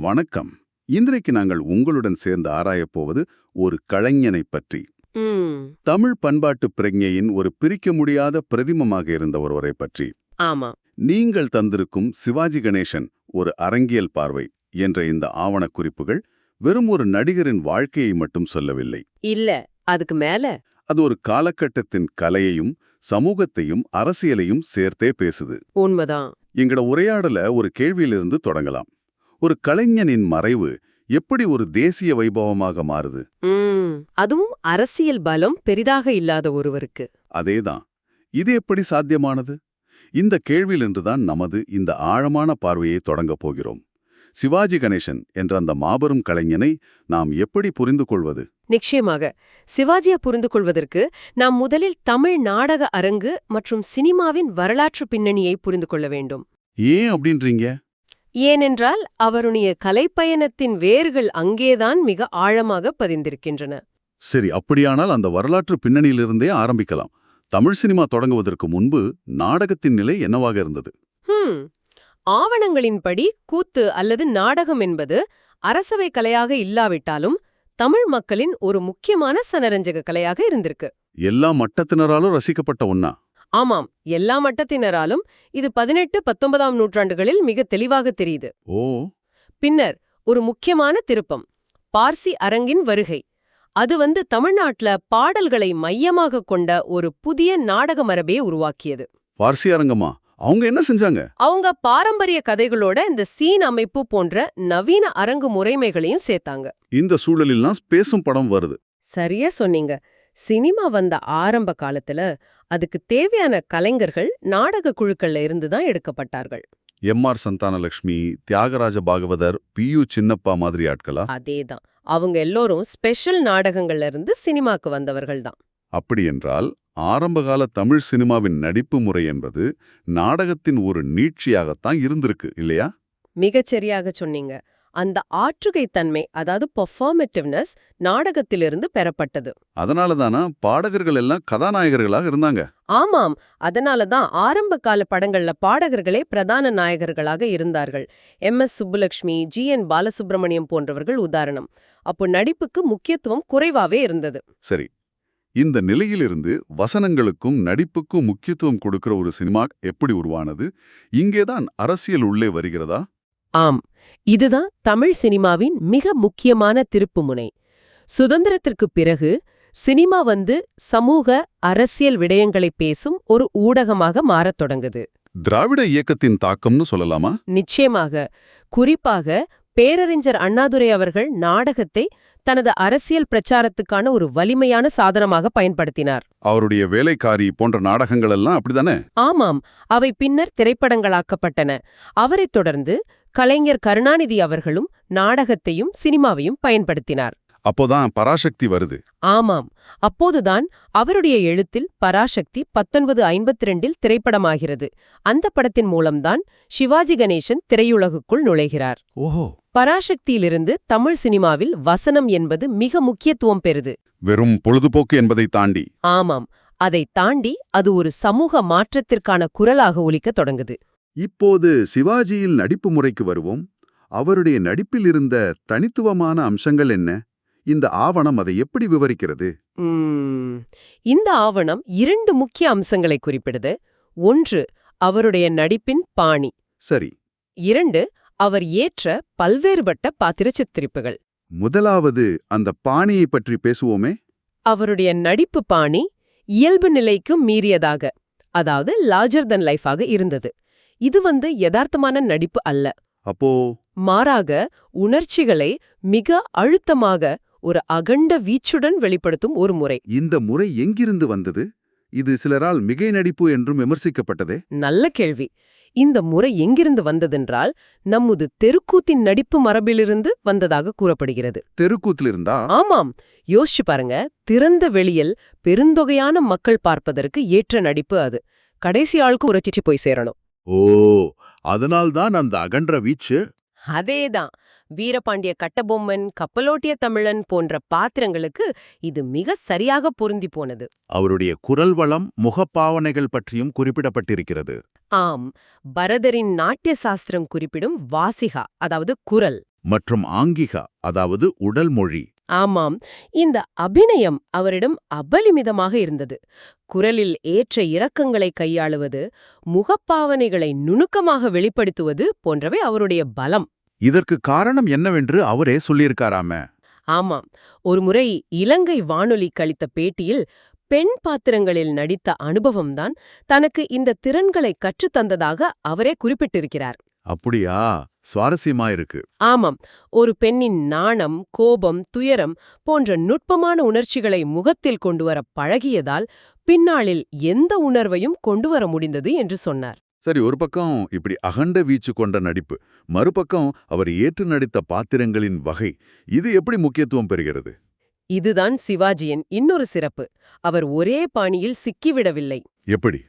வணக்கம். இன்றைக்கு நாங்கள் உங்களுடன் சேர்ந்து ஆராயப் போவது ஒரு கலைஞனைப் பற்றி. தமிழ் பண்பாட்டு பிரಜ್ஞையின் ஒரு பிரிக்க முடியாத பிரதிமமாக இருந்த ஒருவரை பற்றி. ஆமா. நீங்கள் தந்திருக்கும் சிவாஜி கணேசன் ஒரு அரங்கியல் பார்வை என்ற இந்த ஆவணக் குறிப்புகள் வெறும் ஒரு நடிகரின் வாழ்க்கையை மட்டும் சொல்லவில்லை. இல்ல அதுக்கு மேல. அது ஒரு காலகட்டத்தின் கலையையும் சமூகத்தையும் அரசியலையும் சேர்த்தே பேசுது. உண்மைதான். எங்கட உரையாடல ஒரு கேள்வியிலிருந்து தொடங்கலாம். ஒரு கலைஞனின் மறைவு எப்படி ஒரு தேசிய வைபவமாக மாறுது? அதுவும் அரசியல் பலம் பெரிதாக இல்லாத ஒருவருக்கு. அதேதான். இது எப்படி சாத்தியமானது? இந்த கேள்வியிலிருந்துதான் நமது இந்த ஆழமான பார்வையை தொடங்கப் போகிறோம். சிவாஜி கணேசன் என்ற அந்த மாபெரும் கலைஞனை நாம் எப்படி புரிந்து கொள்வது? நிச்சயமாக. சிவாஜிய புரிந்து கொள்வதற்கு நாம் முதலில் தமிழ் நாடக அரங்கு மற்றும் சினிமாவின் வரலாற்று பின்னணியை புரிந்து கொள்ள வேண்டும். ஏன் அப்படின்றீங்க? ஏனென்றால் அவருடைய கலைப்பயணத்தின் வேர்கள் அங்கேதான் மிக ஆழமாக பதிந்திருக்கின்றன. சரி அப்படியானால் அந்த வரலாற்று பின்னணியிலிருந்தே ஆரம்பிக்கலாம். தமிழ் சினிமா தொடங்குவதற்கு முன்பு நாடகத்தின் நிலை என்னவாக இருந்தது? ஹம். ஆவணங்களின்படி கூத்து அல்லது நாடகம் என்பது அரசவை கலையாக இல்லாவிட்டாலும் தமிழ் மக்களின் ஒரு முக்கியமான சனரஞ்சக கலையாக இருந்திருக்கு. எல்லா மட்டத்தினராலும் ரசிக்கப்பட்ட ஒன்னா ஆமாம் எல்லா மட்டத்தினராலும் இது பதினெட்டு பத்தொன்பதாம் நூற்றாண்டுகளில் மிக தெளிவாக தெரியுது. ஓ. பின்னர் ஒரு முக்கியமான திருப்பம் பார்சி அரங்கின் வருகை. அது வந்து தமிழ்நாட்டுல பாடல்களை மையமாக கொண்ட ஒரு புதிய நாடக மரபே உருவாக்கியது. பார்சி அரங்கமா? அவங்க என்ன செஞ்சாங்க? அவங்க பாரம்பரிய கதைகளோட இந்த சீன் அமைப்பு போன்ற நவீன அரங்கு முறைமைகளையும் சேர்த்தாங்க. இந்த சூழலில்லாம் பேசும் படம் வருது. சரியா சொன்னீங்க. சினிமா வந்த ஆரம்ப காலத்துல அதுக்கு தேவையான கலைஞர்கள் நாடக குழுக்கள்ல இருந்து தான் எடுக்கப்பட்டார்கள். M R Santhanalakshmi Thyagaraja Bhagavathar P U Chinnappa மாதிரி ஆட்களா? அதேதான் அவங்க எல்லோரும் ஸ்பெஷல் நாடகங்கள்ல இருந்து சினிமாக்கு வந்தவர்கள் தான். அப்படி என்றால் ஆரம்பகால தமிழ் சினிமாவின் நடிப்பு முறை என்பது நாடகத்தின் ஒரு நீட்சியாகத்தான் இருந்திருக்கு இல்லையா? மிகச்சரியாக சொன்னீங்க. அந்த ஆற்றுகைத்தன்மை அதாவது பெர்ஃபார்மேட்டிவ்னஸ் நாடகத்திலிருந்து பெறப்பட்டது. அதனால தானா பாடகர்கள் எல்லாம் கதாநாயகர்களாக இருந்தாங்க. ஆமாம். அதனால தான் ஆரம்ப கால படங்கள்ல பாடகர்களே பிரதான நாயகர்களாக இருந்தார்கள். M. S. Subbulakshmi G. N. Balasubramaniam போன்றவர்கள் உதாரணம். அப்போ நடிப்புக்கு முக்கியத்துவம் குறைவாவே இருந்தது. சரி. இந்த நிலையிலிருந்து வசனங்களுக்கும் நடிப்புக்கும் முக்கியத்துவம் கொடுக்கிற ஒரு சினிமா எப்படி உருவானது? இங்கேதான் அரசியல் உள்ளே வருகிறதா? ஆம் இதுதான் தமிழ் சினிமாவின் மிக முக்கியமான திருப்புமுனை. சுதந்திரத்திற்குப் பிறகு சினிமா வந்து சமூக அரசியல் விடயங்களை பேசும் ஒரு ஊடகமாக மாறத் தொடங்குது. திராவிட இயக்கத்தின் தாக்கம்னு சொல்லலாமா? நிச்சயமாக. குறிப்பாக பேரறிஞர் அண்ணாதுரை அவர்கள் நாடகத்தை தனது அரசியல் பிரச்சாரத்துக்கான ஒரு வலிமையான சாதனமாக பயன்படுத்தினார். அவருடைய வேலைக்காரி போன்ற நாடகங்கள் எல்லாம் அப்படிதானே? ஆமாம் அவை பின்னர் திரைப்படங்களாக்கப்பட்டன. அவரைத் தொடர்ந்து கலைஞர் கருணாநிதி அவர்களும் நாடகத்தையும் சினிமாவையும் பயன்படுத்தினார். அப்போதான் பராசக்தி வருது. ஆமாம். அப்போதுதான் அவருடைய எழுத்தில் பராசக்தி பத்தொன்பது ஐம்பத்தி ரெண்டில் திரைப்படமாகிறது. அந்த படத்தின் மூலம்தான் சிவாஜி கணேசன் திரையுலகுக்குள் நுழைகிறார். ஓஹோ. பராசக்தியிலிருந்து தமிழ் சினிமாவில் வசனம் என்பது மிக முக்கியத்துவம் பெறுது. வெறும் பொழுதுபோக்கு என்பதை தாண்டி. ஆமாம். அதை தாண்டி அது ஒரு சமூக மாற்றத்திற்கான குரலாக ஒலிக்கத் தொடங்குது. இப்போது சிவாஜியில் நடிப்பு முறைக்கு வருவோம். அவருடைய நடிப்பில் இருந்த தனித்துவமான அம்சங்கள் என்ன? இந்த ஆவணம் அதை எப்படி விவரிக்கிறது? இந்த ஆவணம் இரண்டு முக்கிய அம்சங்களை குறிப்பிடுது. ஒன்று அவருடைய நடிப்பின் பாணி. சரி. இரண்டு அவர் ஏற்ற பல்வேறுபட்ட பாத்திர சித்திரிப்புகள் முதலாவது அந்த பாணியை பற்றி பேசுவோமே. அவருடைய நடிப்பு பாணி இயல்பு நிலைக்கு மீறியதாக அதாவது லார்ஜர் தன் லைஃபாக இருந்தது. இது வந்து யதார்த்தமான நடிப்பு அல்ல. அப்போ? மாறாக உணர்ச்சிகளை மிக அழுத்தமாக ஒரு அகண்ட வீச்சுடன் வெளிப்படுத்தும் ஒரு முறை. இந்த முறை எங்கிருந்து வந்தது? இது சிலரால் மிகை நடிப்பு என்றும் விமர்சிக்கப்பட்டதே? நல்ல கேள்வி. இந்த முறை எங்கிருந்து வந்ததென்றால் நம்முது தெருக்கூத்தின் நடிப்பு மரபிலிருந்து வந்ததாக கூறப்படுகிறது. தெருக்கூத்திலிருந்தா? ஆமாம். யோசிச்சு பாருங்க. திறந்த வெளியில் பெருந்தொகையான மக்கள் பார்ப்பதற்கு ஏற்ற நடிப்பு அது. கடைசி ஆளுக்கு உரைச்சிச்சு போய் சேரணும். ஓ அதனால்தான் அந்த அகன்ற வீச்சு? அதேதான். வீரபாண்டிய கட்டபொம்மன் கப்பலோட்டிய தமிழன் போன்ற பாத்திரங்களுக்கு இது மிக சரியாக பொருந்தி போனது. அவருடைய குரல் வளம் முகப்பாவனைகள் பற்றியும் குறிப்பிடப்பட்டிருக்கிறது. ஆம். பரதரின் நாட்டிய சாஸ்திரம் குறிப்பிடும் வாசிகா அதாவது குரல். மற்றும் ஆங்கிகா அதாவது உடல் மொழி. ஆமாம் இந்த அபிநயம் அவரிடம் அபலிமிதமாக இருந்தது. குரலில் ஏற்ற இரக்கங்களை கையாளுவது முகப்பாவனைகளை நுணுக்கமாக வெளிப்படுத்துவது போன்றவை அவருடைய பலம். இதற்கு காரணம் என்னவென்று அவரே சொல்லியிருக்காராமே. ஆமாம் ஒருமுறை இலங்கை வானொலி களித்த பேட்டியில் பெண் பாத்திரங்களில் நடித்த அனுபவம்தான் தனக்கு இந்த திறன்களை கற்றுத்தந்ததாக அவரே குறிப்பிட்டிருக்கிறார். அப்படியா? சுவாரஸ்யமா இருக்கு. ஆமாம். ஒரு பெண்ணின் நாணம் கோபம் துயரம் போன்ற நுட்பமான உணர்ச்சிகளை முகத்தில் கொண்டுவர பழகியதால் பின்னாளில் எந்த உணர்வையும் கொண்டுவர முடிந்தது என்று சொன்னார். சரி ஒரு பக்கம் இப்படி அகண்ட வீச்சு கொண்ட நடிப்பு மறுபக்கம் அவர் ஏற்று நடித்த பாத்திரங்களின் வகை இது எப்படி முக்கியத்துவம் பெறுகிறது? இதுதான் சிவாஜியின் இன்னொரு சிறப்பு. அவர் ஒரே பாணியில் சிக்கிவிடவில்லை. எப்படி?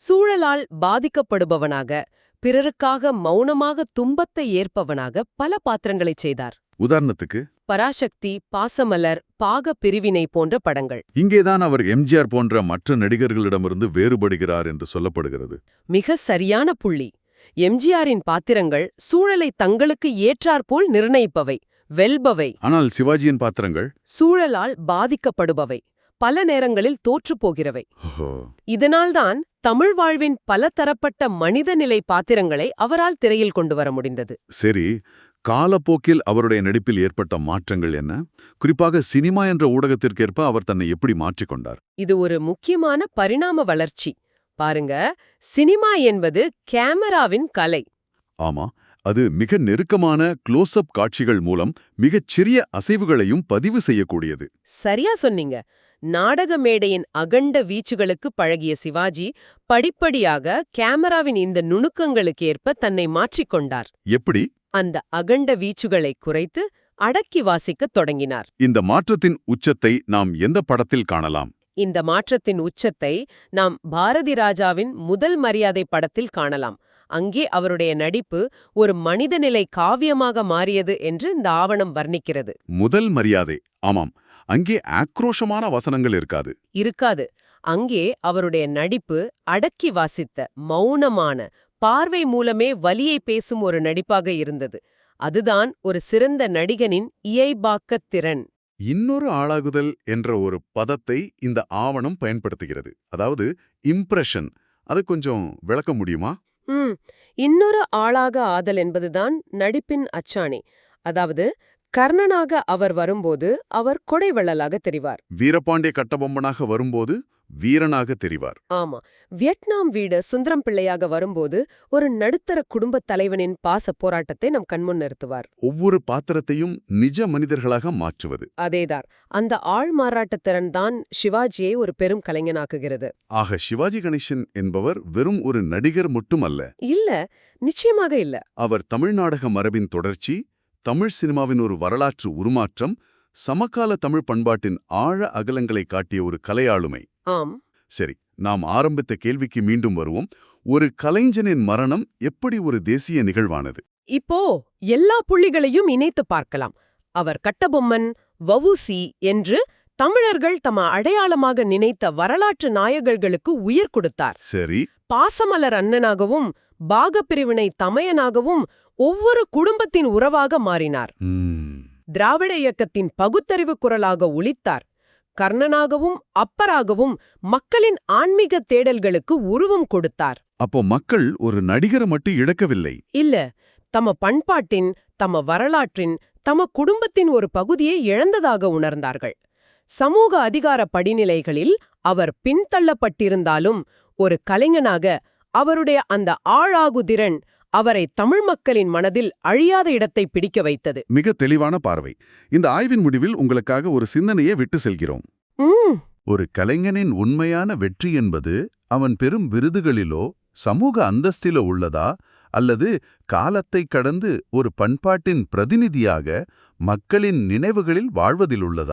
சூழலால் பாதிக்கப்படுபவனாக பிறருக்காக மௌனமாக துன்பத்தை ஏற்பவனாக பல பாத்திரங்களைச் செய்தார். உதாரணத்துக்கு பராசக்தி பாசமலர் பாக பிரிவினை போன்ற படங்கள். இங்கேதான் அவர் எம்ஜிஆர் போன்ற மற்ற நடிகர்களிடமிருந்து வேறுபடுகிறார் என்று சொல்லப்படுகிறது. மிக சரியான புள்ளி. எம்ஜிஆரின் பாத்திரங்கள் சூழலை தங்களுக்கு ஏற்றாற்போல் நிர்ணயிப்பவை வெல்பவை. ஆனால் சிவாஜியின் பாத்திரங்கள்? சூழலால் பாதிக்கப்படுபவை. பல நேரங்களில் தோற்றுப்போகிறவை இதனால்தான் தமிழ் வாழ்வின் பல தரப்பட்ட மனிதநிலை பாத்திரங்களை அவரால் திரையில் கொண்டு வர முடிந்தது. சரி காலப்போக்கில் அவருடைய நடிப்பில் ஏற்பட்ட மாற்றங்கள் என்ன? குறிப்பாக சினிமா என்ற ஊடகத்திற்கேற்ப அவர் தன்னை எப்படி மாற்றிக்கொண்டார் இது ஒரு முக்கியமான பரிணாம வளர்ச்சி. பாருங்க சினிமா என்பது கேமராவின் கலை. ஆமா அது மிக நெருக்கமான க்ளோஸ்அப் காட்சிகள் மூலம் மிகச் சிறிய அசைவுகளையும் பதிவு செய்யக்கூடியது. சரியா சொன்னீங்க. நாடக மேடையின் அகண்ட வீச்சுகளுக்கு பழகிய சிவாஜி படிப்படியாக கேமராவின் இந்த நுணுக்கங்களுக்கேற்ப தன்னை மாற்றிக்கொண்டார் எப்படி? அந்த அகண்ட வீச்சுகளை குறைத்து அடக்கி வாசிக்கத் தொடங்கினார். இந்த மாற்றத்தின் உச்சத்தை நாம் எந்த படத்தில் காணலாம்? இந்த மாற்றத்தின் உச்சத்தை நாம் பாரதி ராஜாவின் முதல் மரியாதை படத்தில் காணலாம். அங்கே அவருடைய நடிப்பு ஒரு மனிதநிலை காவியமாக மாறியது என்று இந்த ஆவணம் வர்ணிக்கிறது. முதல் மரியாதை. ஆமாம். அங்கே ஆக்ரோஷமான வசனங்கள் இருக்காது. இருக்காது. அங்கே அவருடைய நடிப்பு அடக்கி வாசித்த மௌனமான பார்வை மூலமே வலியை பேசும் ஒரு நடிப்பாக இருந்தது. அதுதான் ஒரு சிறந்த நடிகனின் இயைபாக்கத் திறன். இன்னொரு ஆளாகுதல் என்ற ஒரு பதத்தை இந்த ஆவணம் பயன்படுத்துகிறது. அதாவது இம்ப்ரெஷன் அது கொஞ்சம் விளக்க முடியுமா? இன்னொரு ஆளாக ஆதல் என்பதுதான் நடிப்பின் அச்சாணி. அதாவது கர்ணனாக அவர் வரும்போது அவர் கொடைவள்ளலாக தெரிவார். வீரபாண்டிய கட்டபொம்மனாக வரும்போது வீரனாக தெரிவார். ஆமா வியட்நாம் வீடு சுந்தரம் பிள்ளையாக வரும்போது ஒரு நடுத்தர குடும்பத் தலைவனின் பாச போராட்டத்தை நம் கண்முன் நிறுத்துவார். ஒவ்வொரு பாத்திரத்தையும் நிஜ மனிதர்களாக மாற்றுவது. அதேதான் அந்த ஆள் மாறாட்டத் திறன் தான் சிவாஜியை ஒரு பெரும் கலைஞனாக்குகிறது. ஆக சிவாஜி கணேசன் என்பவர் வெறும் ஒரு நடிகர் மட்டுமல்ல. இல்ல நிச்சயமாக இல்ல. அவர் தமிழ்நாடக மரபின் தொடர்ச்சி தமிழ் சினிமாவின் ஒரு வரலாற்று உருமாற்றம் சமகால தமிழ் பண்பாட்டின் ஆழ அகலங்களை காட்டிய ஒரு கலையாளுமை. ஆம். சரி நாம் ஆரம்பித்த கேள்விக்கு மீண்டும் வருவோம். ஒரு கலைஞனின் மரணம் எப்படி ஒரு தேசிய நிகழ்வானது? இப்போ எல்லா புள்ளிகளையும் இணைத்து பார்க்கலாம். அவர் கட்டபொம்மன் வவுசி என்று தமிழர்கள் தம அடையாளமாக நினைத்த வரலாற்று நாயகர்களுக்கு உயிர் கொடுத்தார். சரி. பாசமலர் அண்ணனாகவும் பாகப்பிரிவினை தமையனாகவும் ஒவ்வொரு குடும்பத்தின் உறவாக மாறினார். திராவிட இயக்கத்தின் பகுத்தறிவு குரலாக ஒலித்தார். கர்ணனாகவும் அப்பராகவும் மக்களின் ஆன்மீக தேடல்களுக்கு உருவம் கொடுத்தார். அப்போ மக்கள் ஒரு நடிகரை மட்டும் இழக்கவில்லை? இல்ல தம பண்பாட்டின் தம வரலாற்றின் தம குடும்பத்தின் ஒரு பகுதியை இழந்ததாக உணர்ந்தார்கள். சமூக அதிகார படிநிலைகளில் அவர் பின்தள்ளப்பட்டிருந்தாலும் ஒரு கலைஞனாக அவருடைய அந்த ஆழாகுதிறன் அவரை தமிழ் மக்களின் மனதில் அழியாத இடத்தை பிடிக்க வைத்தது. மிக தெளிவான பார்வை. இந்த ஆய்வின் முடிவில் உங்களுக்காக ஒரு சிந்தனையை விட்டு செல்கிறோம். ஒரு கலைஞனின் உண்மையான வெற்றி என்பது அவன் பெறும் விருதுகளிலோ சமூக அந்தஸ்திலோ உள்ளதா? அல்லது காலத்தை கடந்து ஒரு பண்பாட்டின் பிரதிநிதியாக மக்களின் நினைவுகளில் வாழ்வதில் உள்ளதா?